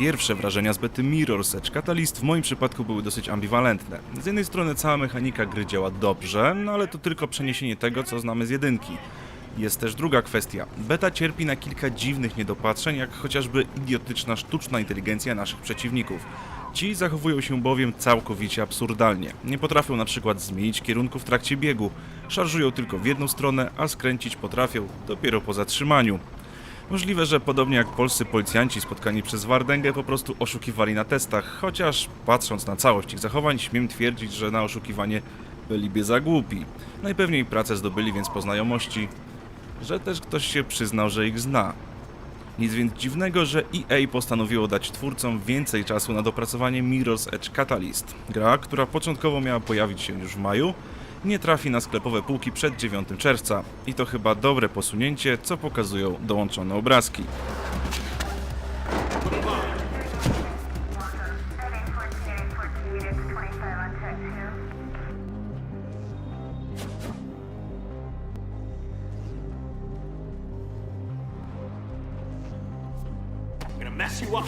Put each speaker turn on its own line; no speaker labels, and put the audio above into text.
Pierwsze wrażenia z bety Mirror's Edge Catalyst w moim przypadku były dosyć ambiwalentne. Z jednej strony cała mechanika gry działa dobrze, no ale to tylko przeniesienie tego, co znamy z jedynki. Jest też druga kwestia. Beta cierpi na kilka dziwnych niedopatrzeń, jak chociażby idiotyczna sztuczna inteligencja naszych przeciwników. Ci zachowują się bowiem całkowicie absurdalnie. Nie potrafią na przykład zmienić kierunku w trakcie biegu. Szarżują tylko w jedną stronę, a skręcić potrafią dopiero po zatrzymaniu. Możliwe, że podobnie jak polscy policjanci spotkani przez Wardęgę po prostu oszukiwali na testach, chociaż patrząc na całość ich zachowań śmiem twierdzić, że na oszukiwanie byliby za głupi. Najpewniej pracę zdobyli więc po znajomości, że też ktoś się przyznał, że ich zna. Nic więc dziwnego, że EA postanowiło dać twórcom więcej czasu na dopracowanie Mirror's Edge Catalyst. Gra, która początkowo miała pojawić się już w maju, nie trafi na sklepowe półki przed 9 czerwca. I to chyba dobre posunięcie, co pokazują dołączone obrazki.
Mess you up.